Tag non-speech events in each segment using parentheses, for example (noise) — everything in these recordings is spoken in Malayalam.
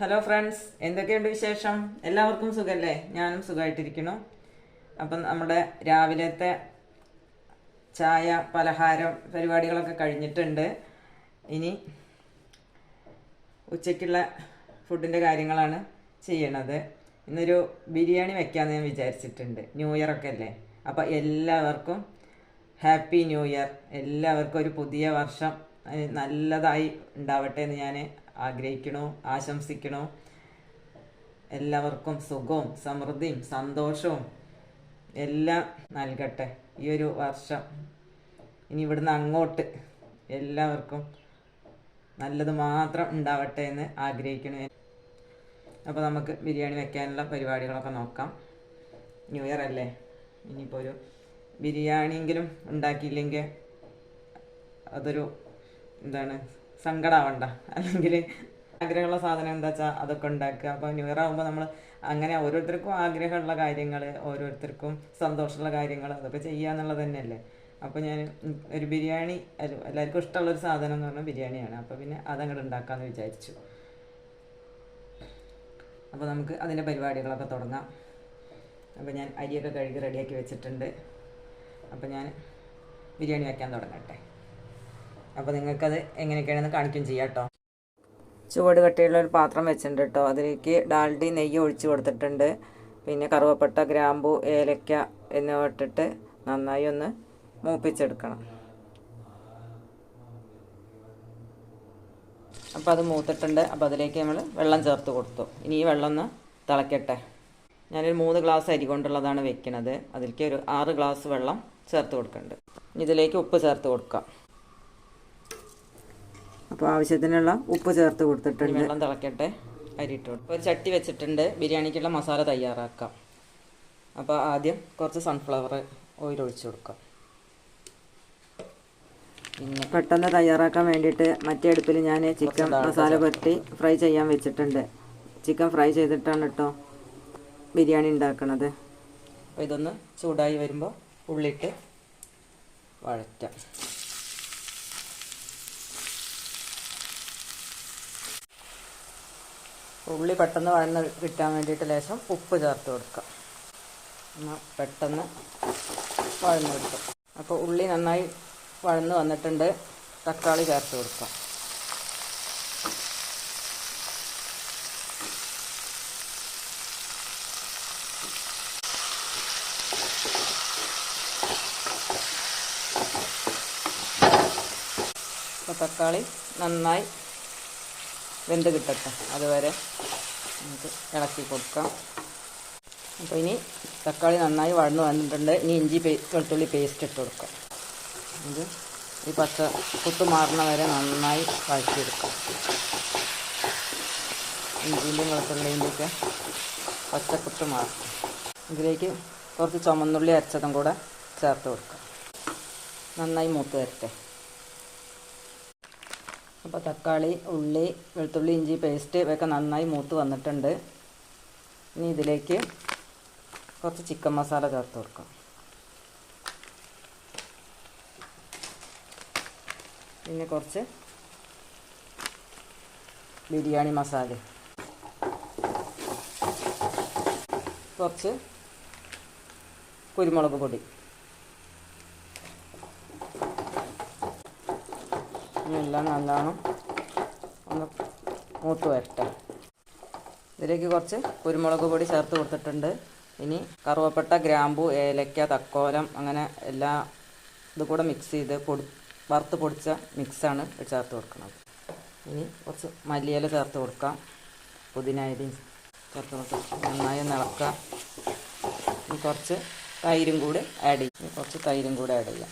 ഹലോ ഫ്രണ്ട്സ് എന്തൊക്കെയുണ്ട് വിശേഷം? എല്ലാവർക്കും സുഖമല്ലേ ഞാനും സുഖമായിട്ടിരിക്കുന്നു അപ്പം നമ്മുടെ രാവിലത്തെ ചായ പലഹാരം പരിപാടികളൊക്കെ കഴിഞ്ഞിട്ടുണ്ട്. ഇനി ഉച്ചയ്ക്കുള്ള ഫുഡിന്റെ കാര്യങ്ങളാണ് ചെയ്യണത്. ഇന്നൊരു ബിരിയാണി വെക്കാമെന്ന് ഞാൻ വിചാരിച്ചിട്ടുണ്ട്. ന്യൂ ഇയർ ഒക്കെ അല്ലേ? അപ്പോൾ എല്ലാവർക്കും ഹാപ്പി ന്യൂ ഇയർ എല്ലാവർക്കും ഒരു പുതിയ വർഷം നല്ലതായി ഉണ്ടാവട്ടെ എന്ന് ഞാൻ ആഗ്രഹിക്കണു ആശംസിക്കണോ? എല്ലാവർക്കും സുഖവും സമൃദ്ധിയും സന്തോഷവും എല്ലാം നൽകട്ടെ ഈ ഒരു വർഷം. ഇനി ഇവിടുന്ന് അങ്ങോട്ട് എല്ലാവർക്കും നല്ലത് മാത്രം ഉണ്ടാവട്ടെ എന്ന് ആഗ്രഹിക്കണു അപ്പോൾ നമുക്ക് ബിരിയാണി വെക്കാനുള്ള പരിപാടികളൊക്കെ നോക്കാം. ന്യൂ ഇയർ അല്ലേ? ഇനിയിപ്പോൾ ഒരു ബിരിയാണിയെങ്കിലും ഉണ്ടാക്കിയില്ലെങ്കിൽ അതൊരു എന്താണ് സങ്കടാവണ്ട. അല്ലെങ്കിൽ ആഗ്രഹമുള്ള സാധനം എന്താ വെച്ചാൽ അതൊക്കെ ഉണ്ടാക്കുക. അപ്പോൾ ന്യൂ ഇയർ ആകുമ്പോൾ നമ്മൾ അങ്ങനെ ഓരോരുത്തർക്കും ആഗ്രഹമുള്ള കാര്യങ്ങൾ ഓരോരുത്തർക്കും സന്തോഷമുള്ള കാര്യങ്ങൾ അതൊക്കെ ചെയ്യുക എന്നുള്ളത് തന്നെയല്ലേ. അപ്പോൾ ഞാൻ ഒരു ബിരിയാണി എല്ലാവർക്കും ഇഷ്ടമുള്ള ഒരു സാധനം എന്ന് പറഞ്ഞാൽ ബിരിയാണിയാണ്. അപ്പോൾ പിന്നെ അതങ്ങോട്ട് ഉണ്ടാക്കാമെന്ന് വിചാരിച്ചു. അപ്പോൾ നമുക്ക് അതിന്റെ പരിപാടികളൊക്കെ തുടങ്ങാം. അപ്പോൾ ഞാൻ അരിയൊക്കെ കഴുകി റെഡിയാക്കി വെച്ചിട്ടുണ്ട്. അപ്പോൾ ഞാൻ ബിരിയാണി വെക്കാൻ തുടങ്ങട്ടെ. അപ്പോൾ നിങ്ങൾക്കത് എങ്ങനെയൊക്കെയാണെന്ന് കാണിക്കുകയും ചെയ്യാം കേട്ടോ. ചുവട് കട്ടിയുള്ള ഒരു പാത്രം വെച്ചിട്ടുണ്ട് കേട്ടോ. അതിലേക്ക് ഡാൽഡി നെയ്യ് ഒഴിച്ചു കൊടുത്തിട്ടുണ്ട്. പിന്നെ കറുവപ്പട്ട ഗ്രാമ്പു ഏലക്ക എന്നിവ ഇട്ടിട്ട് നന്നായി ഒന്ന് മൂപ്പിച്ചെടുക്കണം. അപ്പോൾ അത് മൂത്തിട്ടുണ്ട്. അപ്പോൾ അതിലേക്ക് നമ്മൾ വെള്ളം ചേർത്ത് കൊടുത്തു. ഇനി ഈ വെള്ളം ഒന്ന് തിളയ്ക്കട്ടെ ഞാനൊരു മൂന്ന് ഗ്ലാസ് അരി കൊണ്ടുള്ളതാണ് വെക്കുന്നത് അതിലേക്ക് ഒരു ആറ് ഗ്ലാസ് വെള്ളം ചേർത്ത് കൊടുക്കുന്നുണ്ട് ഇതിലേക്ക് ഉപ്പ് ചേർത്ത് കൊടുക്കാം. അപ്പോൾ ആവശ്യത്തിനുള്ള ഉപ്പ് ചേർത്ത് കൊടുത്തിട്ടുണ്ട്. വെള്ളം തിളക്കട്ടെ. അരി ഒരു ചട്ടി വെച്ചിട്ടുണ്ട്. ബിരിയാണിക്കുള്ള മസാല തയ്യാറാക്കാം. അപ്പോൾ ആദ്യം കുറച്ച് സൺഫ്ലവർ ഓയിൽ ഒഴിച്ചു കൊടുക്കാം. പിന്നെ പെട്ടെന്ന് തയ്യാറാക്കാൻ വേണ്ടിയിട്ട് മറ്റേ അടുപ്പിൽ ഞാൻ ചിക്കൻ മസാല പുരട്ടി ഫ്രൈ ചെയ്യാൻ വെച്ചിട്ടുണ്ട്. ചിക്കൻ ഫ്രൈ ചെയ്തിട്ടാണ് കേട്ടോ ബിരിയാണി ഉണ്ടാക്കണത്. അപ്പോൾ ഇതൊന്ന് ചൂടായി വരുമ്പോൾ ഉള്ളിട്ട് വഴറ്റാം. ഉള്ളി പെട്ടെന്ന് വഴന്ന് കിട്ടാൻ വേണ്ടിയിട്ട് ലേശം ഉപ്പ് ചേർത്ത് കൊടുക്കുക എന്നാൽ പെട്ടെന്ന് വഴന്ന് കിട്ടും. അപ്പോൾ ഉള്ളി നന്നായി വഴന്ന് വന്നിട്ടുണ്ട്. തക്കാളി ചേർത്ത് കൊടുക്കുക അപ്പോൾ തക്കാളി നന്നായി വെന്ത് കിട്ടട്ടെ. അതുവരെ നമുക്ക് ഇളക്കി കൊടുക്കാം. അപ്പോൾ ഇനി തക്കാളി നന്നായി വഴന്ന് വന്നിട്ടുണ്ട്. ഇനി ഇഞ്ചി വെളുത്തുള്ളി പേസ്റ്റ് ഇട്ട് കൊടുക്കാം. ഇത് ഈ പച്ച കുത്തു മാറുന്ന വരെ നന്നായി വഴറ്റിയെടുക്കാം. ഇഞ്ചിന്റെയും വെളുത്തുള്ളിന്റെയൊക്കെ പച്ചക്കുത്ത് മാറും. ഇതിലേക്ക് കുറച്ച് ചുമന്നുള്ളി അരച്ചതും കൂടെ ചേർത്ത് കൊടുക്കാം. നന്നായി മൂത്ത് വരട്ടെ. അപ്പോൾ തക്കാളി ഉള്ളി വെളുത്തുള്ളി ഇഞ്ചി പേസ്റ്റ് ഇവയൊക്കെ നന്നായി മൂത്ത് വന്നിട്ടുണ്ട്. ഇനി ഇതിലേക്ക് കുറച്ച് ചിക്കൻ മസാല ചേർത്ത് കൊടുക്കാം. പിന്നെ കുറച്ച് ബിരിയാണി മസാല. കുറച്ച് കുരുമുളക് പൊടി. എല്ലാം നല്ലോണം ഒന്ന് മൂത്ത് വരട്ടെ. ഇതിലേക്ക് കുറച്ച് കുരുമുളക് പൊടി ചേർത്ത് കൊടുത്തിട്ടുണ്ട്. ഇനി കറുവപ്പട്ട ഗ്രാമ്പു ഏലക്ക തക്കോലം അങ്ങനെ എല്ലാ ഇത് കൂടെ മിക്സ് ചെയ്ത് പൊടി വറുത്ത് പൊടിച്ച മിക്സാണ് ചേർത്ത് കൊടുക്കുന്നത്. ഇനി കുറച്ച് മല്ലിയില ചേർത്ത് കൊടുക്കാം. പുതിന ചേർത്ത് കൊടുക്കാം. നന്നായി നിളക്കുക ഇനി കുറച്ച് തൈരും കൂടി ആഡ് ചെയ്യും. കുറച്ച് തൈരും കൂടി ആഡ് ചെയ്യാം.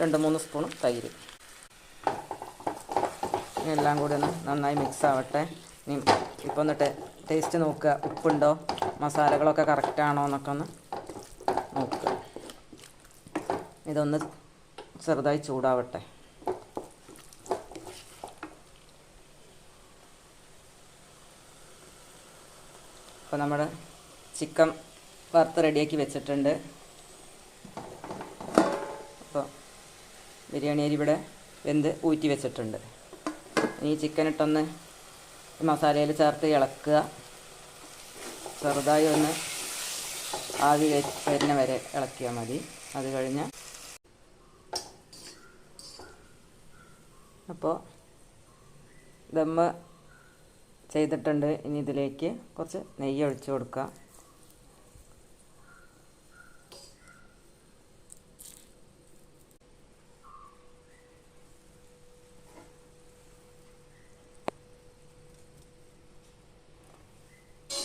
രണ്ട് മൂന്ന് സ്പൂൺ തൈര്. എല്ലാം കൂടി ഒന്ന് നന്നായി മിക്സ് ആവട്ടെ. ഇനി ഇപ്പോൾ ഒന്ന് ടേസ്റ്റ് നോക്കുക. ഉപ്പുണ്ടോ? മസാലകളൊക്കെ കറക്റ്റ് ആണോ എന്നൊക്കെ ഒന്ന് നോക്കുക. ഇതൊന്ന് ചെറുതായി ചൂടാവട്ടെ. അപ്പോൾ നമ്മുടെ ചിക്കൻ വറുത്ത് റെഡിയാക്കി വെച്ചിട്ടുണ്ട്. ബിരിയാണി അരി ഇവിടെ വെന്ത് ഊറ്റി വെച്ചിട്ടുണ്ട്. ഇനി ചിക്കൻ ഇട്ടൊന്ന് മസാലയിൽ ചേർത്ത് ഇളക്കുക. ചെറുതായി ഒന്ന് ആവി വരുന്ന വരെ ഇളക്കിയാൽ മതി. അത് കഴിഞ്ഞ് അപ്പോൾ ദമ്മ് ചെയ്തിട്ടുണ്ട്. ഇനി ഇതിലേക്ക് കുറച്ച് നെയ്യ് ഒഴിച്ച് കൊടുക്കുക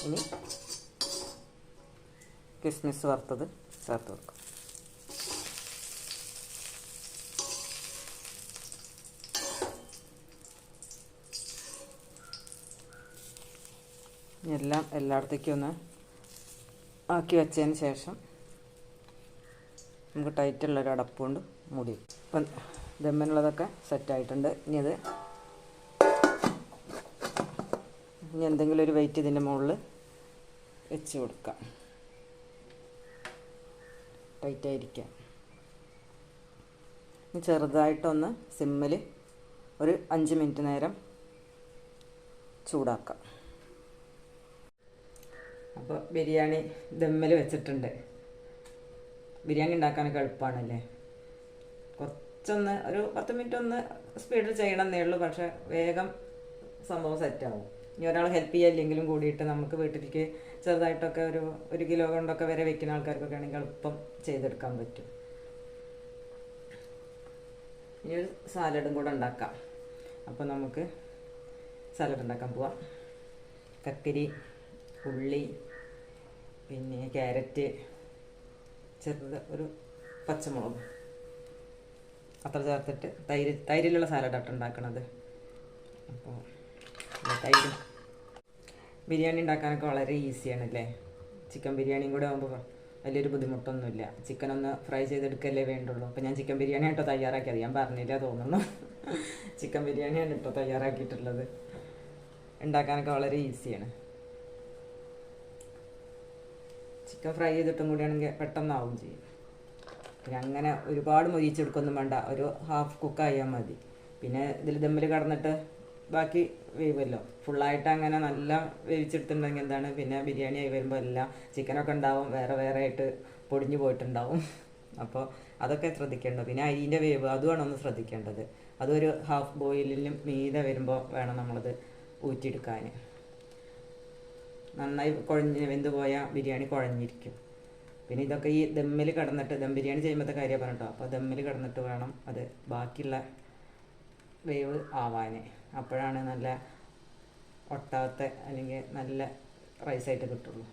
ഇനി കിസ്മിസ് വറുത്തത് ചേർത്ത് ഇനി എല്ലാം എല്ലായിടത്തേക്കും ഒന്ന് ആക്കി വെച്ചതിന് ശേഷം നമുക്ക് ടൈറ്റുള്ളൊരു അടപ്പ് കൊണ്ട് മൂടി ഇപ്പം ദമ്മിനുള്ളതൊക്കെ സെറ്റായിട്ടുണ്ട് ഇനി അത് ഇനി എന്തെങ്കിലും ഒരു വെയിറ്റ് ഇതിന്റെ മുകളിൽ വെച്ച് കൊടുക്കാം. ടൈറ്റായിരിക്കാം. ഇനി ചെറുതായിട്ടൊന്ന് സിമ്മിൽ ഒരു അഞ്ച് മിനിറ്റ് നേരം ചൂടാക്കാം. അപ്പോൾ ബിരിയാണി ദമ്മിൽ വെച്ചിട്ടുണ്ട്. ബിരിയാണി ഉണ്ടാക്കാനൊക്കെ എളുപ്പമാണല്ലേ കുറച്ചൊന്ന് ഒരു പത്ത് മിനിറ്റ് ഒന്ന് സ്പീഡിൽ ചെയ്യണം ചെയ്യണമെന്നേ ഉള്ളൂ. പക്ഷേ വേഗം സംഭവം സെറ്റാവും ഇനി ഒരാൾ ഹെൽപ്പ് ചെയ്യാനില്ലെങ്കിലും കൂടിയിട്ട് നമുക്ക് വീട്ടിലേക്ക് ചെറുതായിട്ടൊക്കെ ഒരു ഒരു കിലോ കൊണ്ടൊക്കെ വരെ വെക്കുന്ന ആൾക്കാർക്കൊക്കെ ആണെങ്കിൽ എളുപ്പം ചെയ്തെടുക്കാൻ പറ്റും. ഇനി ഒരു സാലഡും കൂടെ ഉണ്ടാക്കാം. അപ്പോൾ നമുക്ക് സാലഡ് ഉണ്ടാക്കാൻ പോവാം. കക്കരി ഉള്ളി പിന്നെ ക്യാരറ്റ് ചെറുത് ഒരു പച്ചമുളക്. അത്ര ചേർത്തിട്ട് തൈര് തൈരിലുള്ള സാലഡായിട്ട് ഉണ്ടാക്കണത്. അപ്പോൾ തൈര് ബിരിയാണി ഉണ്ടാക്കാനൊക്കെ വളരെ ഈസിയാണ് അല്ലേ ചിക്കൻ ബിരിയാണിയും കൂടെ ആകുമ്പോൾ വലിയൊരു ബുദ്ധിമുട്ടൊന്നുമില്ല. ചിക്കൻ ഒന്ന് ഫ്രൈ ചെയ്തെടുക്കല്ലേ വേണ്ടുള്ളൂ. അപ്പോൾ ഞാൻ ചിക്കൻ ബിരിയാണി ആയിട്ടോ തയ്യാറാക്കിയത്. ഞാൻ പറഞ്ഞില്ല തോന്നുന്നു. ചിക്കൻ ബിരിയാണിയാണ് ഇപ്പോൾ തയ്യാറാക്കിയിട്ടുള്ളത്. ഉണ്ടാക്കാനൊക്കെ വളരെ ഈസിയാണ്. ചിക്കൻ ഫ്രൈ ചെയ്തിട്ടും കൂടിയാണെങ്കിൽ പെട്ടെന്നാവും ചെയ്യും. പിന്നെ അങ്ങനെ ഒരുപാട് മൊരിച്ചെടുക്കൊന്നും വേണ്ട. ഒരു ഹാഫ് കുക്കായാൽ മതി. പിന്നെ ഇതിൽ ദമ്മിൽ കടന്നിട്ട് ബാക്കി വേവുമല്ലോ. ഫുള്ളായിട്ട് അങ്ങനെ നല്ല വേവിച്ചെടുത്തിട്ടുണ്ടെങ്കിൽ എന്താണ്? പിന്നെ ബിരിയാണി ആയി വരുമ്പോൾ എല്ലാം ചിക്കനൊക്കെ ഉണ്ടാവും. വേറെ വേറെ ആയിട്ട് പൊടിഞ്ഞു പോയിട്ടുണ്ടാവും. (laughs) അപ്പോൾ അതൊക്കെ ശ്രദ്ധിക്കേണ്ടത്. പിന്നെ അരിന്റെ വേവ് അതുമാണ് ഒന്ന് ശ്രദ്ധിക്കേണ്ടത്. അതൊരു ഹാഫ് ബോയിലിലും മീതെ വരുമ്പോൾ വേണം നമ്മളത് ഊറ്റിയെടുക്കാൻ. നന്നായി കുഴഞ്ഞ് വെന്ത് പോയാൽ ബിരിയാണി കുഴഞ്ഞിരിക്കും. പിന്നെ ഇതൊക്കെ ഈ ദമ്മിൽ കിടന്നിട്ട് ദം ബിരിയാണി ചെയ്യുമ്പോഴത്തെ കാര്യമാണ് പറഞ്ഞിട്ടോ? അപ്പോൾ ദമ്മിൽ കിടന്നിട്ട് വേണം അത് ബാക്കിയുള്ള വേവ് ആവാൻ അപ്പോഴാണ് നല്ല ഒട്ടാത്ത അല്ലെങ്കിൽ നല്ല റൈസായിട്ട് കിട്ടുള്ളൂ.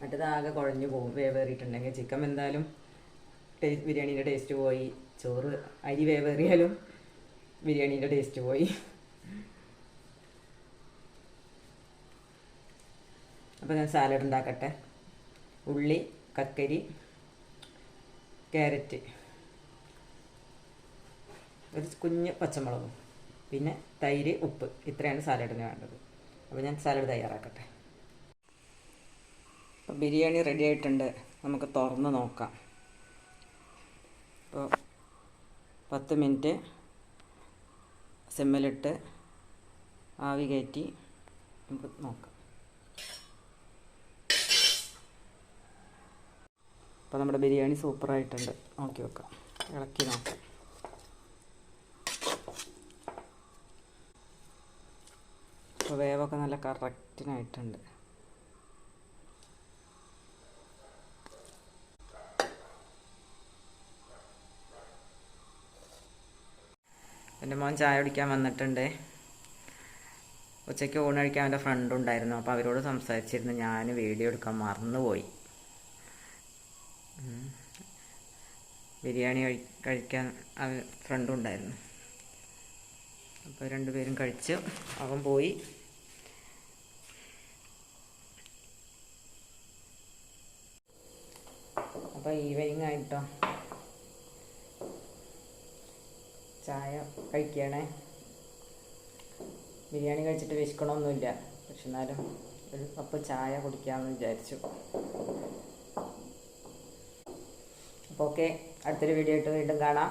മറ്റേത് ആകെ കുഴഞ്ഞു പോകും. വേവേറിയിട്ടുണ്ടെങ്കിൽ ചിക്കൻ എന്തായാലും ടേസ്റ്റ് ബിരിയാണീന്റെ ടേസ്റ്റ് പോയി. ചോറ് അരി വേവേറിയാലും ബിരിയാണീന്റെ ടേസ്റ്റ് പോയി. അപ്പോൾ ഞാൻ സാലഡ് ഉണ്ടാക്കട്ടെ. ഉള്ളി കക്കരി ക്യാരറ്റ് ഒരു കുഞ്ഞ് പച്ചമുളകും. പിന്നെ തൈര് ഉപ്പ്. ഇത്രയാണ് സാലഡിന് വേണ്ടത്. അപ്പോൾ ഞാൻ സാലഡ് തയ്യാറാക്കട്ടെ. അപ്പോൾ ബിരിയാണി റെഡി ആയിട്ടുണ്ട്. നമുക്ക് തുറന്ന് നോക്കാം. അപ്പോൾ പത്ത് മിനിറ്റ് സിമ്മലിട്ട് ആവി കയറ്റി നമുക്ക് നോക്കാം. അപ്പോൾ നമ്മുടെ ബിരിയാണി സൂപ്പറായിട്ടുണ്ട് നോക്കി വെക്കാം. ഇളക്കി നോക്കാം. അപ്പോൾ വേവൊക്കെ നല്ല കറക്റ്റിനായിട്ടുണ്ട്. എന്റെ മോൻ ചായ കുടിക്കാൻ വന്നിട്ടുണ്ട്. ഉച്ചയ്ക്ക് ഊണ് കഴിക്കാൻ ഫ്രണ്ട് ഉണ്ടായിരുന്നു. അപ്പോൾ അവരോട് സംസാരിച്ചിരുന്നു. ഞാൻ വീഡിയോ എടുക്കാൻ മറന്നുപോയി. ബിരിയാണി കഴി കഴിക്കാൻ ഫ്രണ്ട് ഉണ്ടായിരുന്നു. അപ്പോൾ രണ്ടുപേരും കഴിച്ചു അവൻ പോയി. അപ്പോൾ ഈവനിങ് ആയിട്ടോ. ചായ കഴിക്കണേ. ബിരിയാണി കഴിച്ചിട്ട് വിശക്കണമൊന്നുമില്ല പക്ഷെ എന്നാലും ഒരു കപ്പ് ചായ കുടിക്കാമെന്ന് വിചാരിച്ചു. അപ്പോൾ ഓക്കെ അടുത്തൊരു വീഡിയോ ആയിട്ട് വീണ്ടും കാണാം.